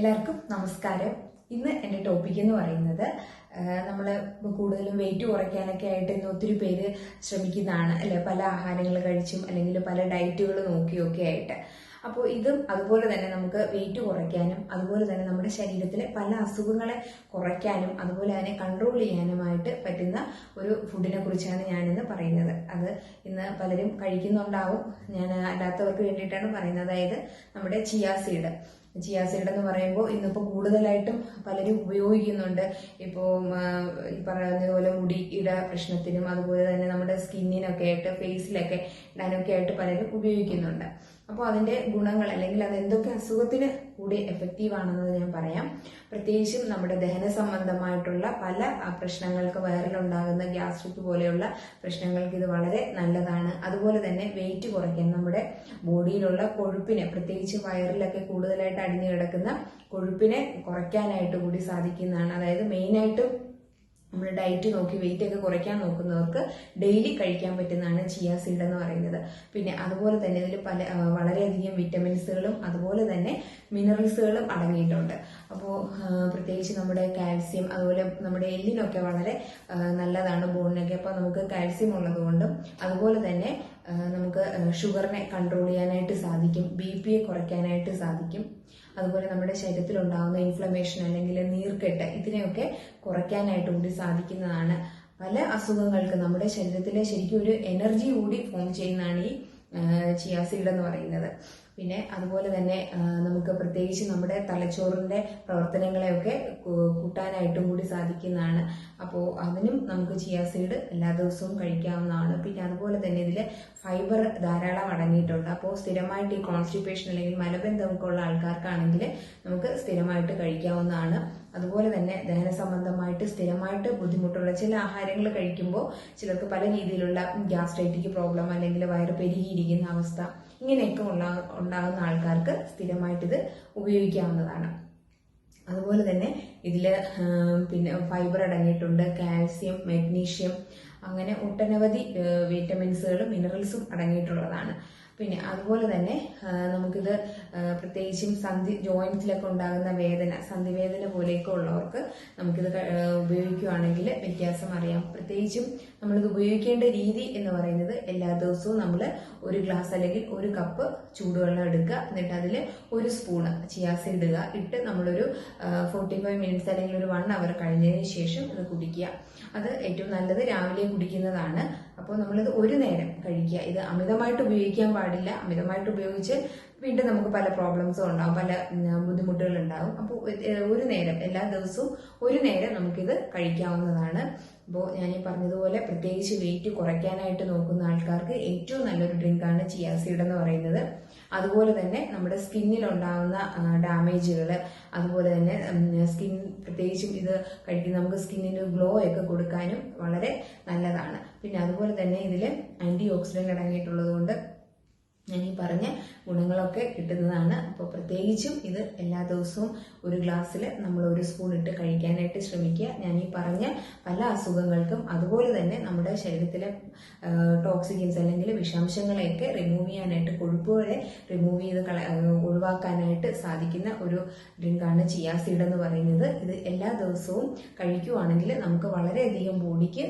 എല്ലാവർക്കും നമസ്കാരം. ഇന്ന് എന്റെ ടോപ്പിക് എന്ന് പറയുന്നത് നമ്മൾ കൂടുതലും വെയിറ്റ് കുറയ്ക്കാനൊക്കെ ആയിട്ട് ഇന്ന് ഒത്തിരി പേര് ശ്രമിക്കുന്നതാണ് അല്ലെ? പല ആഹാരങ്ങൾ കഴിച്ചും അല്ലെങ്കിൽ പല ഡയറ്റുകൾ നോക്കിയൊക്കെ ആയിട്ട്. അപ്പോൾ ഇതും അതുപോലെ തന്നെ നമുക്ക് വെയിറ്റ് കുറയ്ക്കാനും അതുപോലെ തന്നെ നമ്മുടെ ശരീരത്തിലെ പല അസുഖങ്ങളെ കുറയ്ക്കാനും അതുപോലെ തന്നെ കൺട്രോൾ ചെയ്യാനുമായിട്ട് പറ്റുന്ന ഒരു ഫുഡിനെ കുറിച്ചാണ് ഞാനിന്ന് പറയുന്നത്. അത് ഇന്ന് പലരും കഴിക്കുന്നുണ്ടാവും. ഞാൻ അല്ലാത്തവർക്ക് വേണ്ടിയിട്ടാണ് പറയുന്നത്. അതായത് നമ്മുടെ ചിയാ സീഡ് ചിയാ സീഡ് എന്ന് പറയുമ്പോൾ ഇന്നിപ്പോൾ കൂടുതലായിട്ടും പലരും ഉപയോഗിക്കുന്നുണ്ട്. ഇപ്പോൾ ഈ പറയുന്നതുപോലെ മുടിയുടെ പ്രശ്നത്തിനും അതുപോലെ തന്നെ നമ്മുടെ സ്കിന്നിനൊക്കെ ആയിട്ട് ഫേസിലൊക്കെ ഇടാനൊക്കെ ആയിട്ട് പലരും ഉപയോഗിക്കുന്നുണ്ട്. അപ്പോൾ അതിന്റെ ഗുണങ്ങൾ അല്ലെങ്കിൽ അത് എന്തൊക്കെ അസുഖത്തിന് കൂടി എഫക്റ്റീവ് ആണെന്നത് ഞാൻ പറയാം. പ്രത്യേകിച്ചും നമ്മുടെ ദഹന സംബന്ധമായിട്ടുള്ള പല പ്രശ്നങ്ങൾക്ക് വയറിലുണ്ടാകുന്ന ഗ്യാസ്ട്രിക് പോലെയുള്ള പ്രശ്നങ്ങൾക്ക് ഇത് വളരെ നല്ലതാണ്. അതുപോലെ തന്നെ വെയിറ്റ് കുറയ്ക്കാൻ നമ്മുടെ ബോഡിയിലുള്ള കൊഴുപ്പിനെ പ്രത്യേകിച്ച് വയറിലൊക്കെ കൂടുതലായിട്ട് അടിഞ്ഞു കിടക്കുന്ന കൊഴുപ്പിനെ കുറയ്ക്കാനായിട്ട് കൂടി സാധിക്കുന്നതാണ്. അതായത് മെയിനായിട്ടും നമ്മൾ ഡയറ്റ് നോക്കി വെയിറ്റ് ഒക്കെ കുറയ്ക്കാൻ നോക്കുന്നവർക്ക് ഡെയിലി കഴിക്കാൻ പറ്റുന്നതാണ് ചിയ സീഡ് എന്ന് പറയുന്നത്. പിന്നെ അതുപോലെ തന്നെ ഇതിൽ പല വളരെയധികം വിറ്റമിൻസുകളും അതുപോലെ തന്നെ മിനറൽസുകളും അടങ്ങിയിട്ടുണ്ട്. അപ്പോൾ പ്രത്യേകിച്ച് നമ്മുടെ കാൽസ്യം അതുപോലെ നമ്മുടെ എല്ലിനൊക്കെ വളരെ നല്ലതാണ് ബോണിനൊക്കെ അപ്പോൾ നമുക്ക് കാൽസ്യം ഉള്ളതുകൊണ്ടും അതുപോലെ തന്നെ നമുക്ക് ഷുഗറിനെ കൺട്രോൾ ചെയ്യാനായിട്ട് സാധിക്കും ബി പിയെ കുറയ്ക്കാനായിട്ട് സാധിക്കും. അതുപോലെ നമ്മുടെ ശരീരത്തിൽ ഉണ്ടാകുന്ന ഇൻഫ്ലമേഷൻ അല്ലെങ്കിൽ നീർക്കെട്ട് ഇതിനെയൊക്കെ കുറയ്ക്കാനായിട്ട് കൂടി സാധിക്കുന്നതാണ്. പല അസുഖങ്ങൾക്ക് നമ്മുടെ ശരീരത്തിലെ ശരിക്കും ഒരു എനർജി കൂടി ഫോം ചെയ്യുന്നതാണ് ഈ ചിയാസീഡ് എന്ന് പറയുന്നത്. പിന്നെ അതുപോലെ തന്നെ നമുക്ക് പ്രത്യേകിച്ച് നമ്മുടെ തലച്ചോറിന്റെ പ്രവർത്തനങ്ങളെയൊക്കെ കൂട്ടാനായിട്ടും കൂടി സാധിക്കുന്നതാണ്. അപ്പോൾ അതിനും നമുക്ക് ചിയാ സീഡ് എല്ലാ ദിവസവും കഴിക്കാവുന്നതാണ്. പിന്നെ അതുപോലെ തന്നെ ഇതിൽ ഫൈബർ ധാരാളം അടങ്ങിയിട്ടുണ്ട്. അപ്പോൾ സ്ഥിരമായിട്ട് ഈ കോൺസ്റ്റിപ്പേഷൻ അല്ലെങ്കിൽ മലബന്ധമൊക്കെ ഉള്ള ആൾക്കാർക്കാണെങ്കിൽ നമുക്ക് സ്ഥിരമായിട്ട് കഴിക്കാവുന്നതാണ്. അതുപോലെ തന്നെ ദഹന സംബന്ധമായിട്ട് സ്ഥിരമായിട്ട് ബുദ്ധിമുട്ടുള്ള ചില ആഹാരങ്ങൾ കഴിക്കുമ്പോൾ ചിലർക്ക് പല രീതിയിലുള്ള ഗ്യാസ്ട്രൈറ്റിക് പ്രോബ്ലം അല്ലെങ്കിൽ വയറ് പെരുകിയിരിക്കുന്ന അവസ്ഥ. ഇങ്ങനെയൊക്കെ ഉണ്ടാ ഉണ്ടാകുന്ന ആൾക്കാർക്ക് സ്ഥിരമായിട്ട് ഇത് ഉപയോഗിക്കാവുന്നതാണ്. അതുപോലെ തന്നെ ഇതിൽ പിന്നെ ഫൈബർ അടങ്ങിയിട്ടുണ്ട് കാൽസ്യം മഗ്നീഷ്യം അങ്ങനെ ഒട്ടനവധി വിറ്റമിൻസുകളും മിനറൽസും അടങ്ങിയിട്ടുള്ളതാണ്. പിന്നെ അതുപോലെ തന്നെ നമുക്കിത് പ്രത്യേകിച്ചും സന്ധി ജോയിന്റിലൊക്കെ ഉണ്ടാകുന്ന വേദന സന്ധി വേദന പോലെയൊക്കെ ഉള്ളവർക്ക് നമുക്കിത് ഉപയോഗിക്കുകയാണെങ്കിൽ വ്യത്യാസം അറിയാം. പ്രത്യേകിച്ചും നമ്മളിത് ഉപയോഗിക്കേണ്ട രീതി എന്ന് പറയുന്നത് എല്ലാ ദിവസവും നമ്മൾ ഒരു ഗ്ലാസ് അല്ലെങ്കിൽ ഒരു കപ്പ് ചൂടുവെള്ളം എടുക്കുക. എന്നിട്ട് അതിൽ ഒരു സ്പൂണ് ചിയാസ ഇടുക. ഇട്ട് നമ്മളൊരു ഫോർട്ടി ഫൈവ് മിനിറ്റ്സ് അല്ലെങ്കിൽ ഒരു വൺ അവർ കഴിഞ്ഞതിന് ശേഷം അത് കുടിക്കുക. അത് ഏറ്റവും നല്ലത് രാവിലെ കുടിക്കുന്നതാണ്. അപ്പോൾ നമ്മളിത് ഒരു നേരം കഴിക്കുക. ഇത് അമിതമായിട്ട് ഉപയോഗിക്കാൻ പാടില്ല. അമിതമായിട്ട് ഉപയോഗിച്ച് വീണ്ടും നമുക്ക് പല പ്രോബ്ലംസും ഉണ്ടാവും. പല ബുദ്ധിമുട്ടുകൾ ഉണ്ടാവും. അപ്പോൾ ഒരു നേരം എല്ലാ ദിവസവും ഒരു നേരം നമുക്കിത് കഴിക്കാവുന്നതാണ്. അപ്പോൾ ഞാൻ ഈ പറഞ്ഞതുപോലെ പ്രത്യേകിച്ച് വെയിറ്റ് കുറയ്ക്കാനായിട്ട് നോക്കുന്ന ആൾക്കാർക്ക് ഏറ്റവും നല്ലൊരു ഡ്രിങ്കാണ് ചിയാസീഡ് എന്ന് പറയുന്നത്. അതുപോലെ തന്നെ നമ്മുടെ സ്കിന്നിൽ ഉണ്ടാകുന്ന ഡാമേജുകൾ അതുപോലെ തന്നെ സ്കിൻ പ്രത്യേകിച്ചും ഇത് കഴിക്കുന്ന നമുക്ക് സ്കിന്നിന് ഗ്ലോ ഒക്കെ കൊടുക്കാനും വളരെ നല്ലതാണ്. പിന്നെ അതുപോലെ തന്നെ ഇതിൽ ആന്റി ഓക്സിഡന്റ് അടങ്ങിയിട്ടുള്ളത് കൊണ്ട് ഞാൻ ഈ പറഞ്ഞ ഗുണങ്ങളൊക്കെ കിട്ടുന്നതാണ്. അപ്പോൾ പ്രത്യേകിച്ചും ഇത് എല്ലാ ദിവസവും ഒരു ഗ്ലാസ്സിൽ നമ്മൾ ഒരു സ്പൂൺ ഇട്ട് കഴിക്കാനായിട്ട് ശ്രമിക്കുക. ഞാൻ ഈ പറഞ്ഞ പല അസുഖങ്ങൾക്കും അതുപോലെ തന്നെ നമ്മുടെ ശരീരത്തിലെ ടോക്സിക്കൻസ് അല്ലെങ്കിൽ വിഷാംശങ്ങളെയൊക്കെ റിമൂവ് ചെയ്യാനായിട്ട് കൊഴുപ്പുകളെ റിമൂവ് ചെയ്ത് ഒഴിവാക്കാനായിട്ട് സാധിക്കുന്ന ഒരു ഡ്രിങ്കാണ് ചിയാ സീഡ് എന്ന് പറയുന്നത്. ഇത് എല്ലാ ദിവസവും കഴിക്കുവാണെങ്കിൽ നമുക്ക് വളരെയധികം ബോഡിക്ക്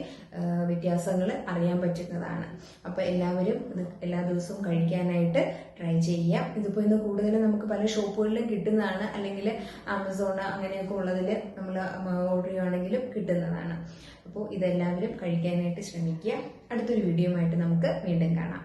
വ്യത്യാസങ്ങൾ അറിയാൻ പറ്റുന്നതാണ്. അപ്പോൾ എല്ലാവരും ഇത് എല്ലാ ദിവസവും കഴിക്കാനായിട്ട് ട്രൈ ചെയ്യാം. ഇതിപ്പോൾ ഇന്ന് കൂടുതലും നമുക്ക് പല ഷോപ്പുകളിലും കിട്ടുന്നതാണ്. അല്ലെങ്കിൽ ആമസോൺ അങ്ങനെയൊക്കെ ഉള്ളതിൽ നമ്മൾ ഓർഡർ ചെയ്യുകയാണെങ്കിലും കിട്ടുന്നതാണ്. അപ്പോൾ ഇതെല്ലാവരും കഴിക്കാനായിട്ട് ശ്രമിക്കുക. അടുത്തൊരു വീഡിയോ ആയിട്ട് നമുക്ക് വീണ്ടും കാണാം.